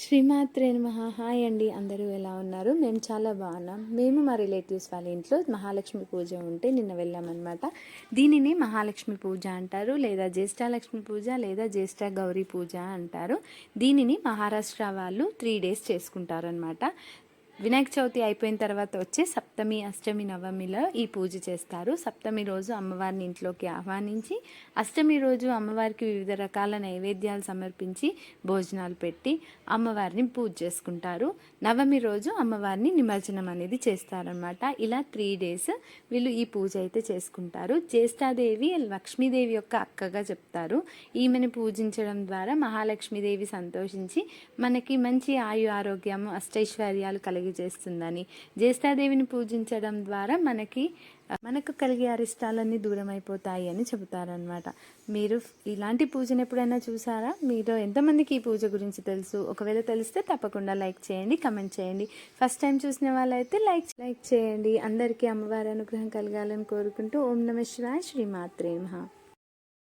శ్రీమాత్రే నమః. హాయ్ అండి. అందరూ ఎలా ఉన్నారు? మేము చాలా బాగున్నాం. మేము మా రిలేటివ్స్ వాళ్ళ ఇంట్లో మహాలక్ష్మి పూజ ఉంటే నిన్న వెళ్ళామన్నమాట. దీనిని మహాలక్ష్మి పూజ అంటారు లేదా జ్యేష్ఠాలక్ష్మి పూజ లేదా జ్యేష్ఠ గౌరీ పూజ అంటారు. దీనిని మహారాష్ట్ర వాళ్ళు త్రీ డేస్ చేసుకుంటారనమాట వినాయక చవితి అయిపోయిన తర్వాత వచ్చే సప్తమి అష్టమి నవమిలో ఈ పూజ చేస్తారు. సప్తమి రోజు అమ్మవారిని ఇంట్లోకి ఆహ్వానించి అష్టమి రోజు అమ్మవారికి వివిధ రకాల నైవేద్యాలు సమర్పించి భోజనాలు పెట్టి అమ్మవారిని పూజ చేసుకుంటారు. నవమి రోజు అమ్మవారిని నిమజ్జనం అనేది చేస్తారనమాట ఇలా త్రీ డేస్ వీళ్ళు ఈ పూజ అయితే చేసుకుంటారు. జ్యేష్ఠాదేవి లక్ష్మీదేవి యొక్క అక్కగా చెప్తారు. ఈమెను పూజించడం ద్వారా మహాలక్ష్మీదేవి సంతోషించి మనకి మంచి ఆయు ఆరోగ్యము అష్టైశ్వర్యాలు కలిగి కలిగజేస్తుందని జ్యేష్ఠాదేవిని పూజించడం ద్వారా మనకి మనకు కలిగే అరిష్టాలన్నీ దూరం అయిపోతాయి అని చెబుతారనమాట మీరు ఇలాంటి పూజను ఎప్పుడైనా చూసారా? మీరు ఎంతమందికి ఈ పూజ గురించి తెలుసు? ఒకవేళ తెలిస్తే తప్పకుండా లైక్ చేయండి కమెంట్ చేయండి. ఫస్ట్ టైం చూసిన వాళ్ళైతే లైక్ లైక్ చేయండి. అందరికీ అమ్మవారి అనుగ్రహం కలగాలని కోరుకుంటూ ఓం నమ శివాయ శ్రీమాత్రే మహా